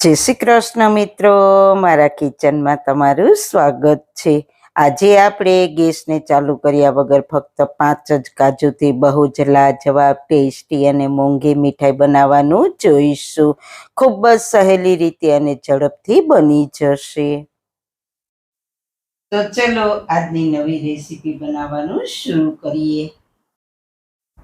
જય શ્રી કૃષ્ણ મિત્રો, મારા કિચનમાં તમારું સ્વાગત છે. આજે આપણે ગેસને ચાલુ કર્યા વગર ફક્ત પાંચ જ કાજુથી બહુ જ લાજવાબ, ટેસ્ટી અને મોંઘી મીઠાઈ બનાવવાનું જોઈશું. ખૂબ જ સહેલી રીતે અને ઝડપથી બની જશે. તો ચલો આજની નવી રેસીપી બનાવવાનું શરૂ કરીએ.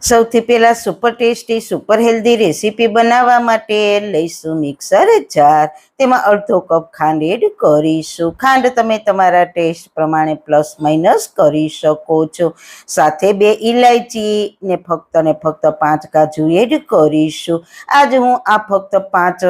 સૌથી પહેલા super tasty super healthy recipe બનાવવા માટે લઈશું મિક્સર જાર તેમાં અડધો કપ ખાંડ એડ કરીશું. ખાંડ તમે તમારા ટેસ્ટ પ્રમાણે પ્લસ માઇનસ કરી શકો છો. સાથે બે ઇલાયચી ને ફક્ત ને ફક્ત પાંચ કાજુ એડ કરીશું. આજ હું આ ફક્ત પાંચ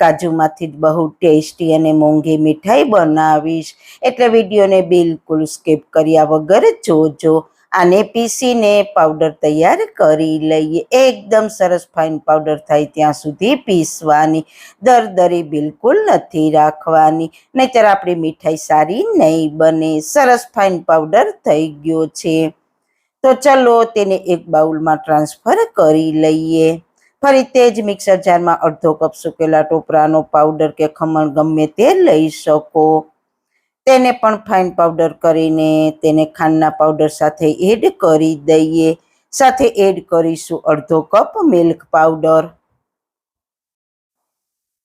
કાજુમાંથી જ બહુ ટેસ્ટી અને મોંઘી મીઠાઈ બનાવીશ. એટલે વિડીયોને બિલકુલ સ્કીપ કર્યા વગર જોજો. આને પીસીને પાવડર તૈયાર કરી લઈએ. એકદમ સરસ ફાઇન પાવડર થાય ત્યાં સુધી પીસવાની. દરદરી બિલકુલ નથી રાખવાની. નહીતર આપણી મીઠાઈ સારી નહીં બને. સરસ ફાઇન પાવડર થઈ ગયો છે. તો ચલો તેને એક બાઉલમાં ટ્રાન્સફર કરી લઈએ. ફરી તે જ મિક્સર જારમાં અડધો કપ સુકેલા ટોપરાનો પાવડર કે ખમણ ગમે તે લઈ શકો. તેને પણ ફાઇન પાવડર કરીને તેને ખાંડના પાવડર સાથે એડ કરી દઈએ. સાથે એડ કરીશું અડધો કપ મિલ્ક પાવડર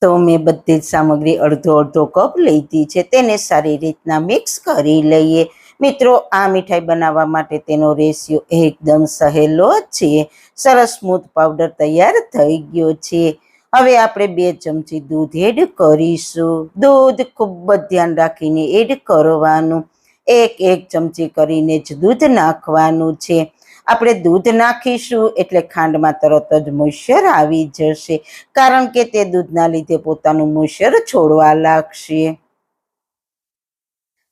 તો મેં બધી જ સામગ્રી અડધો અડધો કપ લીધી છે. તેને સારી રીતના મિક્સ કરી લઈએ. મિત્રો, આ મીઠાઈ બનાવવા માટે તેનો રેશિયો એકદમ સહેલો છે. સરસ સ્મૂથ પાવડર તૈયાર થઈ ગયો છે. હવે આપણે બે ચમચી દૂધ એડ કરીશું. દૂધ ખૂબ જ ધ્યાન રાખીને એડ કરવાનું. એક એક ચમચી કરીને જ દૂધ નાખવાનું છે. આપણે દૂધ નાખીશું એટલે ખાંડમાં તરત જ મોઈશ્ચર આવી જશે. કારણ કે તે દૂધના લીધે પોતાનું મોઈશ્ચર છોડવા લાગશે.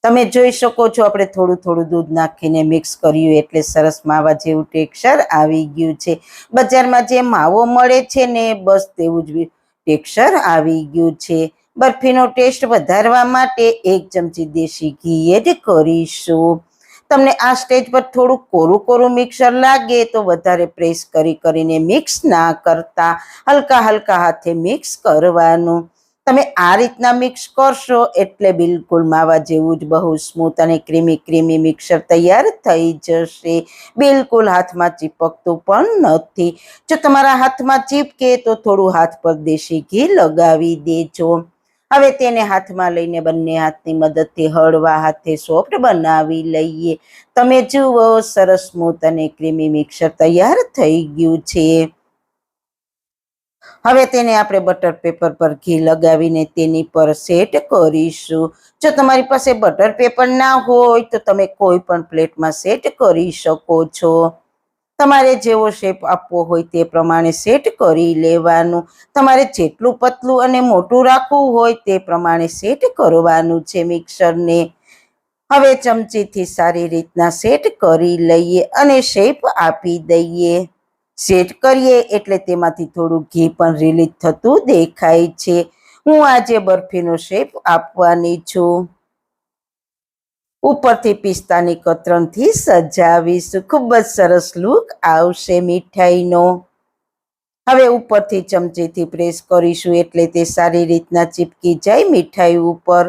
તમે જોઈ શકો છો, આપણે થોડું થોડું દૂધ નાખીને મિક્સ કર્યું, એટલે સરસ માવા જેવું ટેક્સચર આવી ગયું છે. બજારમાં જે માવો મળે છે ને, બસ તેવું જ ટેક્સચર આવી ગયું છે. બરફીનો ટેસ્ટ વધારવા માટે એક ચમચી દેશી ઘી એડ કરીશું. તમને આ સ્ટેજ પર થોડું કોરું કોરું મિક્સર લાગે તો વધારે પ્રેસ કરી કરીને મિક્સ ના કરતા, હલકા હલકા હાથે મિક્સ કરવાનું. તમે આ રીતના મિક્સ કરશો એટલે બિલકુલ માવા જેવું જ બહુ સ્મૂથ અને ક્રીમી ક્રીમી મિક્સર તૈયાર થઈ જશે. બિલકુલ હાથમાં ચીપકતું પણ નથી. જો તમારા હાથમાં ચીપકે તો થોડું હાથ પર દેશી ઘી લગાવી દેજો. હવે તેને હાથમાં લઈને બંને હાથની મદદથી હળવા હાથે સોફ્ટ બનાવી લઈએ. તમે જુઓ, સરસ સ્મૂથ અને ક્રીમી મિક્સર તૈયાર થઈ ગયું છે. હવે તેને આપણે બટર પેપર પર ઘી લગાવીને તેની પર સેટ કરીશું. જો તમારી પાસે બટર પેપર ના હોય તો તમે કોઈ પણ પ્લેટમાં સેટ કરી શકો છો. તમારે જેવો શેપ આપવો હોય તે પ્રમાણે સેટ કરી લેવાનું. તમારે જેટલું પતલું અને મોટું રાખવું હોય તે પ્રમાણે સેટ કરવાનું છે મિક્સરને હવે ચમચીથી સારી રીતના સેટ કરી લઈએ અને શેપ આપી દઈએ. સેટ કરીએ એટલે તેમાંથી થોડું ઘી પણ રિલીઝ થતું દેખાય છે. હું આજે બરફીનો શેપ આપવાની છું. ઉપરથી પિસ્તાની કતરણથી સજાવીશું. ખૂબ જ સરસ લુક આવશે મીઠાઈનો. હવે ઉપરથી ચમચીથી પ્રેસ કરીશું એટલે તે સારી રીતના ચીપકી જાય મીઠાઈ ઉપર.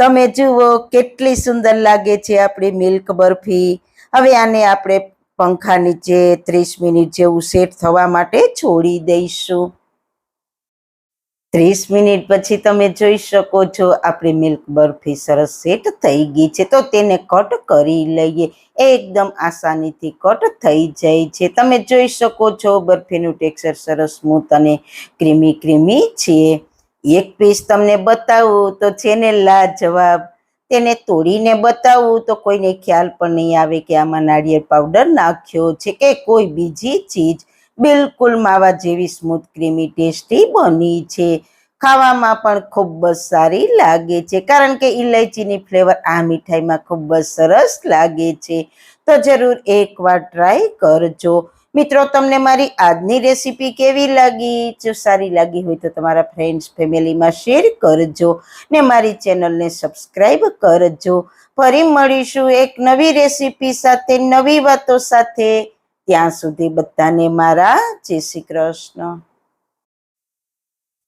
તમે જુઓ કેટલી સુંદર લાગે છે આપણી મિલ્ક બરફી. હવે આને આપણે પંખા નીચે ત્રીસ મિનિટ જેવું સેટ થવા માટે છોડી દઈશું. ત્રીસ મિનિટ પછી તમે જોઈ શકો છો આપણી મિલ્ક બરફી સરસ સેટ થઈ ગઈ છે. તો તેને કટ કરી લઈએ. એકદમ આસાનીથી કટ થઈ જાય છે. તમે જોઈ શકો છો બરફીનું ટેક્સચર સરસ સ્મૂથ અને ક્રીમી ક્રીમી છે. એક પીસ તમને બતાવું તો છે ને લાજવાબ. તેને તોડીને બતાવવું તો કોઈને ખ્યાલ પણ નહીં આવે કે આમાં નાળિયેર પાવડર નાખ્યો છે કે કોઈ બીજી ચીજ. બિલકુલ માવા જેવી સ્મૂથ ક્રીમી ટેસ્ટી બની છે. ખાવામાં પણ ખૂબ જ સારી લાગે છે. કારણ કે ઇલાયચીની ફ્લેવર આ મીઠાઈમાં ખૂબ જ સરસ લાગે છે. તો જરૂર એકવાર ટ્રાય કરજો. મિત્રો, તમને મારી આજની રેસીપી કેવી લાગી? જો સારી લાગી હોય તો તમારા ફ્રેન્ડ્સ ફેમિલીમાં શેર કરજો ને મારી ચેનલને સબસ્ક્રાઈબ કરજો. ફરી મળીશું એક નવી રેસીપી સાથે, નવી વાતો સાથે. ત્યાં સુધી બધાને મારા જય શ્રી કૃષ્ણ.